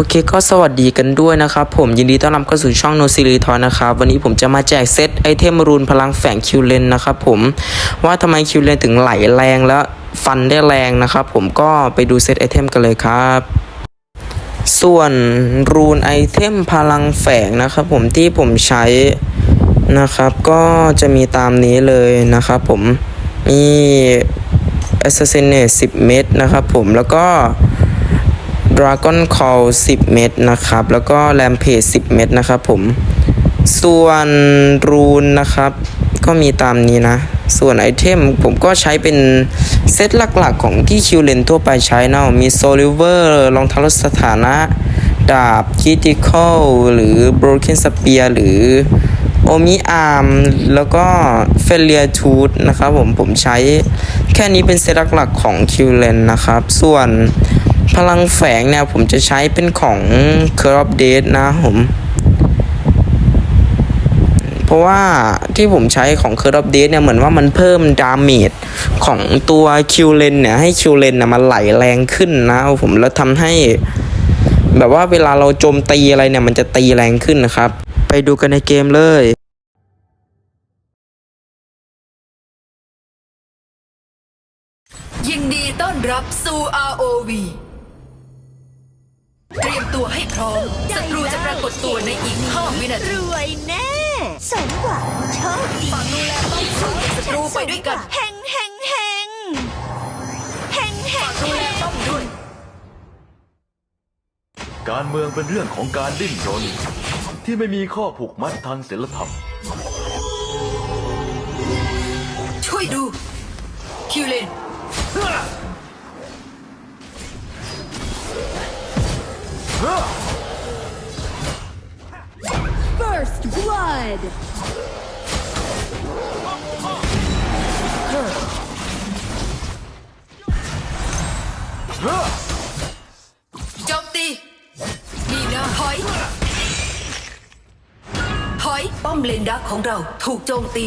โอเคก็สวัสดีกันด้วยนะครับ ผมยินดีต้อนรับเข้าสู่ช่องโนซิลิทอนนะครับ วันนี้ผมจะมาแจกเซตไอเทมรูนพลังแฝงคิวเลนนะครับผมว่าทำไมคิวเลนถึงไหลแรงและฟันได้แรงนะครับผมก็ไปดูเซตไอเทมกันเลยครับส่วนรูนไอเทมพลังแฝงนะครับผมที่ผมใช้นะครับก็จะมีตามนี้เลยนะครับผมมี Assassinate 10 เม็ดนะครับผมแล้วก็ Dragon Call 10 เม็ดนะครับ แล้วก็ Rampage 10 เม็ดนะครับผม ส่วนรูนนะครับ ก็มีตามนี้นะ ส่วนไอเทมผมก็ใช้เป็นเซตหลักๆของที่คิวเลนทั่วไปใช้เนาะมีโซลิเวอร์รองเท้าลดสถานะ ดาบคิติคอลหรือ Broken Spear หรือโอมิอาร์มแล้วก็เฟเลียทูธนะครับผมผมใช้แค่นี้เป็นเซตหลักๆของคิวเลนนะครับ ส่วน พลังแฝงเนี่ยผมจะใช้เป็นของ c u r of Death นะผม เพราะว่าที่ผมใช้ของ c u r of Death เนี่ยเหมือนว่ามันเพิ่มดาเมจของตัวคิวเลนเนี่ยให้คิวเลนน่ะมันไหลแรงขึ้นนะผมแล้วทำให้ แบบว่าเวลาเราโจมตีอะไรเนี่ยมันจะตีแรงขึ้นนะครับ ไปดูกันในเกมเลยยินดีต้อนรับสู่ ROV เตรียมตัวให้พร้อมศัตรูจะปรากฏตัวในอีก5วินาทีรวยแน่สมหวังโชคดีฝากดูแลป้องกันศัตรูไปด้วยกันเฮงเฮงเฮงเฮงเฮงดูแลป้อมด้วยการเมืองเป็นเรื่องของการดิ้นรน ที่ไม่มีข้อผูกมัดทางศีลธรรม ช่วยดู คิวเลน First blood! โจมตีมีนาถอย ถอย ป้อมเลนดักของเราถูกโจมตี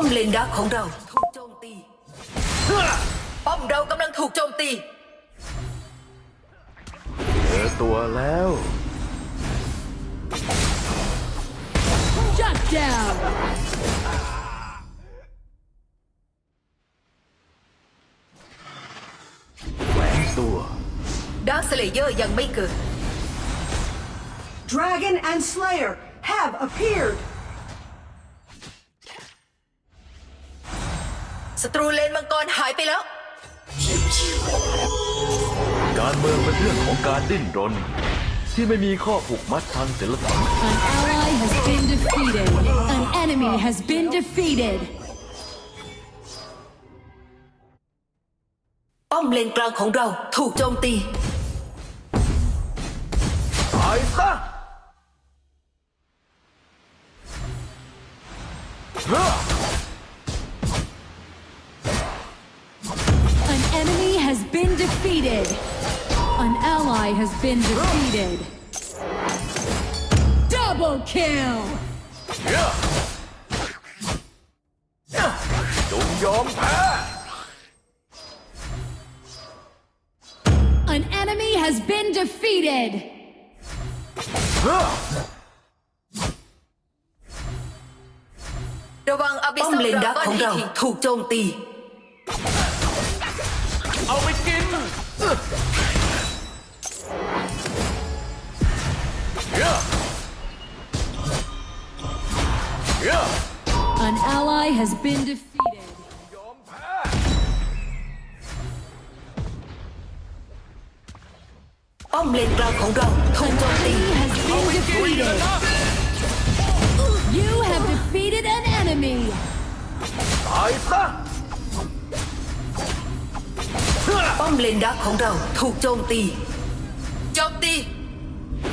ป้อมเลนดักของเราถูกโจมตี ป้อมเรากำลังถูกโจมตี เจอตัวแล้ว Shut down! แหวนตัว ดาร์คสเลเยอร์ยังไม่เกิด Dragon and Slayer have appeared. ศัตรูเลนมังกรหายไปแล้ว การเมืองเป็นเรื่องของการดิ้นรน ที่ไม่มีข้อผูกมัดทางศีลธรรม An ally has been defeated. An enemy has been defeated. ป้อมเลนกลางของเราถูกโจมตี ตายซะ defeated. An ally has been defeated. Double kill! จงยอมแพ้ An enemy has been defeated. ระวังอบิสป้อมเลนดักของเราถูกโจมตี has been defeated. Bom lên cao khổng lồ, không cho tin. Has been defeated. You have defeated an enemy. Tại ta. Bom lên đá khổng lồ, thuộc chôn tì. Chôn tì.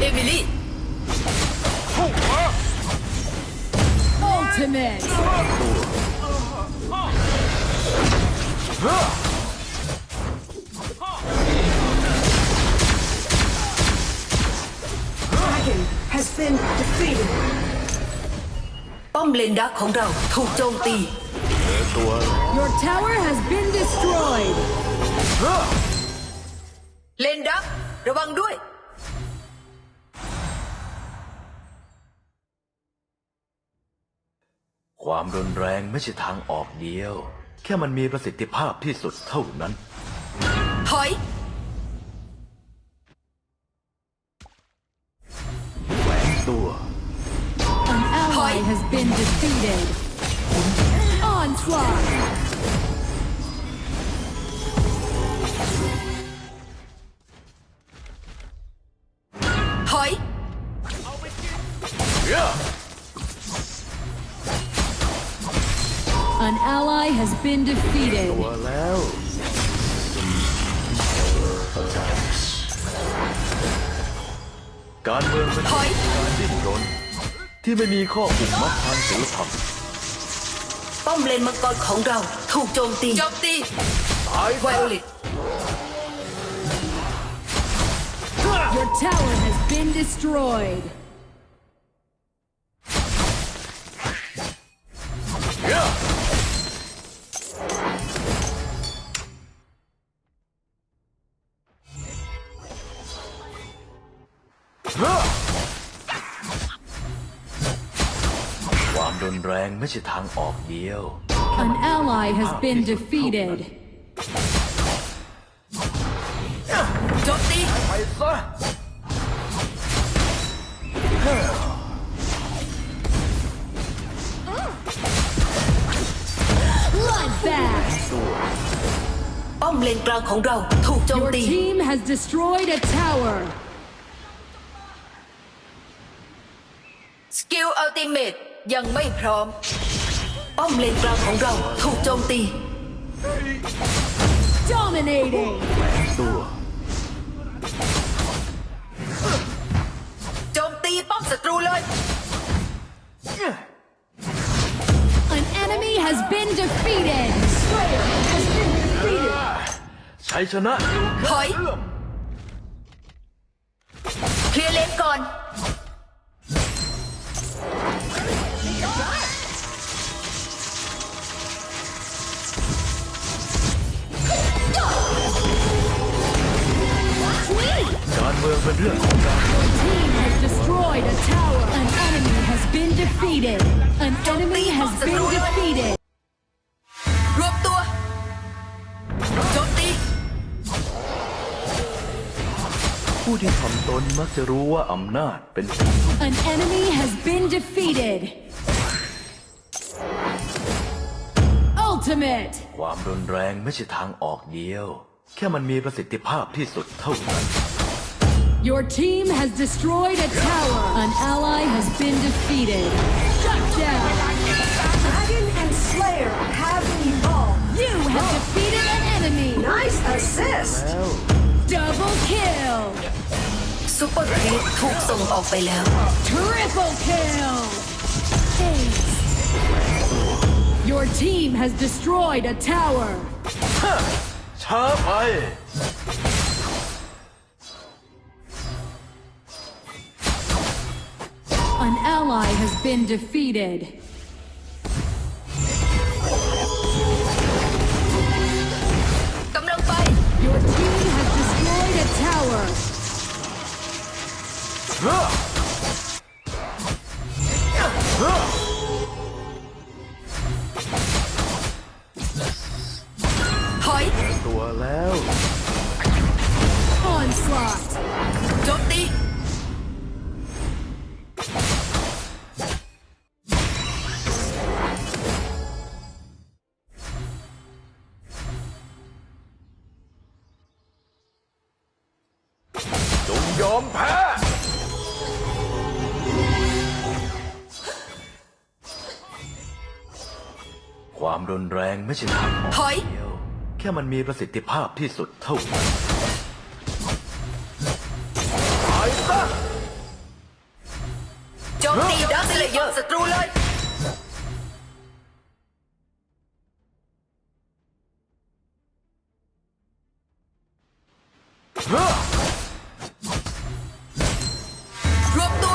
Emily. Ultimate. Dragon has been defeated. ป้อมเลนดักของเราถูกโจมตีตัว Your tower has been destroyed. เลนดักระวังด้วย ความรุนแรงไม่ใช่ทางออกเดียว แค่มันมีประสิทธิภาพที่สุดเท่านั้น ถอย แหวนตัว An ally has been defeated. Onslaught. ถอย An ally has been defeated. ตัวแล้ว การเมืองเป็นถอย การดิ้นรนที่ไม่มีข้อผูกมัดทางศีลธรรมป้อมเลนมังกรของเรา ถูกโจมตีโจมตีตายไวโอลิต Your tower has been destroyed. ความรุนแรงไม่ใช่ทางออกเดียว An ally has been defeated. โจมตีไปซะ Bloodbath. ป้อมเลนกลางของเราถูกโจม Your ตี team has destroyed a tower. สกิลอัลติเมตยังไม่พร้อม ป้อมเลนกลางของเราถูกโจมตี Dominating. ตัวโจมตีป้อมศัตรูเลย An enemy has been defeated. Slayer has been defeated. ชัยชนะอยู่ถอยเอื้อมเคลียร์เลนก่อน เมืองเป็นเรื่องของการ Team has destroyed a tower. An enemy has been defeated. An enemy has been defeated. รวบตัว โจมตี ผู้ที่ทำตนมักจะรู้ว่าอำนาจเป็นสิ่ง An enemy has been defeated. Ultimate. ความรุนแรงไม่ใช่ทางออกเดียว แค่มันมีประสิทธิภาพที่สุดเท่านั้น Your team has destroyed a tower. An ally has been defeated. Shut down. Dragon and Slayer have evolved. You have defeated an enemy. Nice assist. Double kill. ซูเปอร์ครีปถูกส่งออกไปแล้ว Triple kill. Ace. Your team has destroyed a tower. ช้าไป ally has been defeated. ไม่ใช่ทางออกถอย เดียวแค่มันมีประสิทธิภาพที่สุดเท่านั้นโจมตีดักสเลเยอร์ศัตรูเลยรวมตัว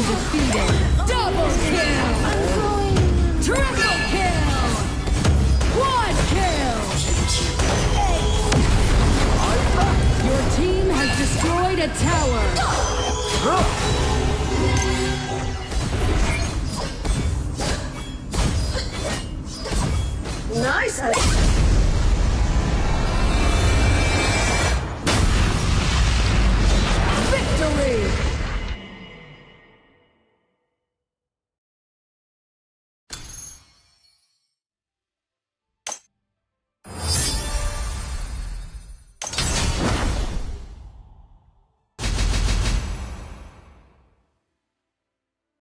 Double kill. Triple kill. Kill. Your team has destroyed a tower.